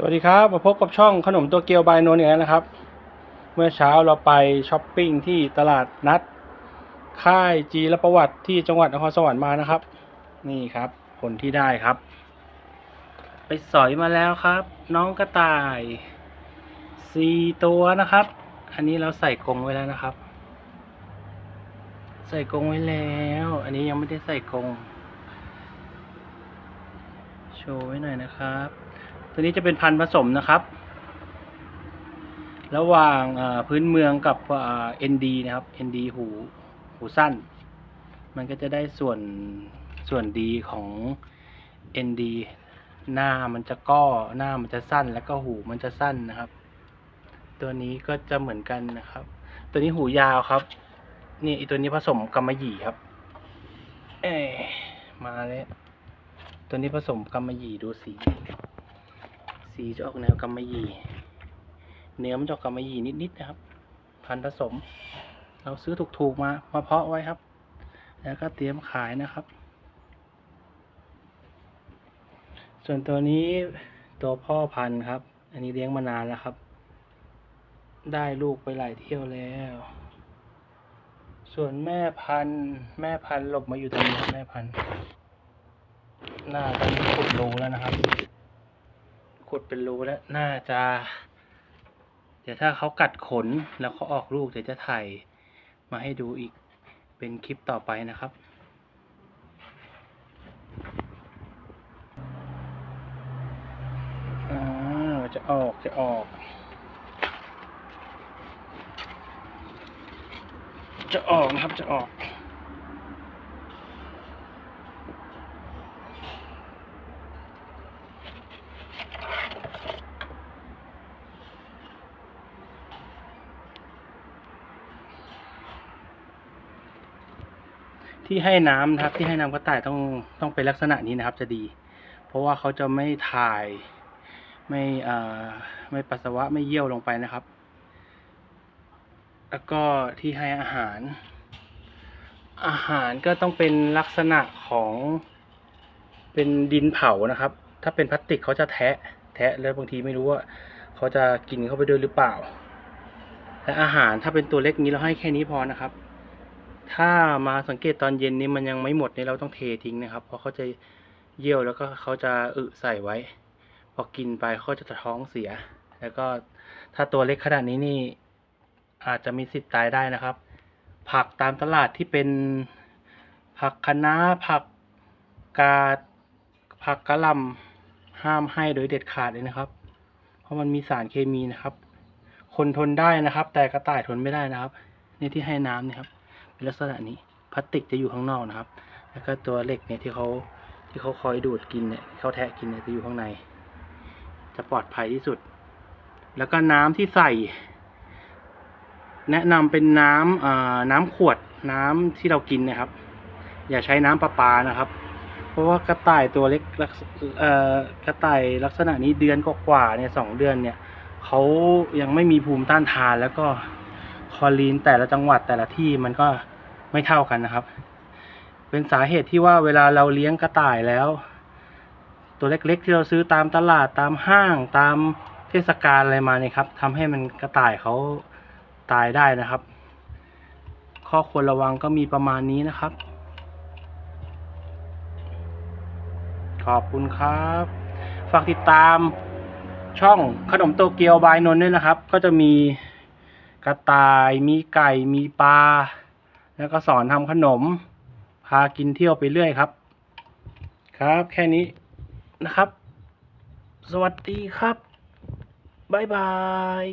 สวัสดีครับ มาพบกับช่องขนมตัวเกียวบายนนท์อีกแล้วนะครับ เมื่อเช้าเราไปช้อปปิ้งที่ตลาดนัด ค่ายจีรประวัติที่จังหวัดนครสวรรค์มานะครับ นี่ครับผลที่ได้ครับ ไปสอยมาแล้วครับ น้องกระต่ายสี่ตัวนะครับ อันนี้เราใส่กรงไว้แล้วนะครับ ใส่กรงไว้แล้ว อันนี้ยังไม่ได้ใส่กรงโชว์ไว้หน่อยนะครับ ตัวนี้จะเป็นพันธุ์ผสมนะครับ ระหว่างพื้นเมืองกับเอ็นดีนะครับเอ็นดีหูหูสั้น มันก็จะได้ส่วนส่วนดีของเอ็นดีหน้ามันจะก้อหน้ามันจะสั้นแล้วก็หูมันจะสั้นนะครับ ตัวนี้ก็จะเหมือนกันนะครับ ตัวนี้หูยาวครับ นี่อีตัวนี้ผสมกำมะหยี่ครับ เอ้มาแล้วตัวนี้ผสมกำมะหยี่ดูสี สีจะออกแนวกำมะหยี่ เนื้อมันจะออกกำมะหยี่นิดๆนะครับ พันผสม เราซื้อถูกๆมามาเพาะไว้ครับ แล้วก็เตรียมขายนะครับ ส่วนตัวนี้ตัวพ่อพันธุ์ครับ อันนี้เลี้ยงมานานแล้วครับ ได้ลูกไปหลายเที่ยวแล้ว ส่วนแม่พันธุ์แม่พันธุ์หลบมาอยู่ตรงนี้ครับแม่พันธุ์หน้าตอนนี้ขุดรูแล้วนะครับ ขุดเป็นรูแล้วน่าจะ เดี๋ยวถ้าเขากัดขนแล้วเขาออกลูกเดี๋ยวจะถ่ายมาให้ดูอีกเป็นคลิปต่อไปนะครับจะออกจะออก จะออกนะครับจะออก ที่ให้น้ำนะครับ ที่ให้น้ำกระต่ายต้องต้องเป็นลักษณะนี้นะครับ จะดี เพราะว่าเขาจะไม่ถ่ายไม่อ่าไม่ปัสสาวะไม่เยี่ยวลงไปนะครับ แล้วก็ที่ให้อาหาร อาหารก็ต้องเป็นลักษณะของเป็นดินเผานะครับ ถ้าเป็นพลาสติกเขาจะแทะ แทะแล้วบางทีไม่รู้ว่าเขาจะกินเข้าไปด้วยหรือเปล่าและอาหารถ้าเป็นตัวเล็กนี้เราให้แค่นี้พอนะครับ ถ้ามาสังเกตตอนเย็นนี้มันยังไม่หมดนี่เราต้องเททิ้งนะครับ เพราะเขาจะเยี่ยวแล้วก็เขาจะอึใส่ไว้ พอกินไปเขาจะท้องเสีย แล้วก็ถ้าตัวเล็กขนาดนี้นี่อาจจะมีสิทธิ์ตายได้นะครับ ผักตามตลาดที่เป็นผักคะน้าผักกาดผักกะหล่ำห้ามให้โดยเด็ดขาดเลยนะครับ เพราะมันมีสารเคมีนะครับ คนทนได้นะครับ แต่กระต่ายทนไม่ได้นะครับ นี่ที่ให้น้ำนี่ครับ เป็นลักษณะนี้พลาสติกจะอยู่ข้างนอกนะครับ แล้วก็ตัวเหล็กเนี่ยที่เขาที่เขาคอยดูดกินเนี่ยเขาแทะกินเนี่ยจะอยู่ข้างใน จะปลอดภัยที่สุด แล้วก็น้ำที่ใส่ แนะนำเป็นน้ำอ่าน้ำขวดน้ำที่เรากินนะครับ อย่าใช้น้ำประปานะครับ เพราะว่ากระต่ายตัวเล็กลักษเอ่อกระต่ายลักษณะนี้เดือนกว่าเนี่ยสองเดือนเนี่ยเขายังไม่มีภูมิต้านทานแล้วก็ คอลีนแต่ละจังหวัดแต่ละที่มันก็ไม่เท่ากันนะครับ เป็นสาเหตุที่ว่าเวลาเราเลี้ยงกระต่ายแล้ว ตัวเล็กๆที่เราซื้อตามตลาดตามห้างตามเทศกาลอะไรมาเนี่ยครับทำให้มันกระต่ายเขาตายได้นะครับ ข้อควรระวังก็มีประมาณนี้นะครับ ขอบคุณครับ ฝากติดตามช่องขนมโตเกียวบายนนท์ด้วยนะครับ ก็จะมี ระต่ายมีไก่มีปลา แล้วก็สอนทำขนม พากินเที่ยวไปเรื่อยครับ ครับแค่นี้นะครับ สวัสดีครับ บ๊ายบาย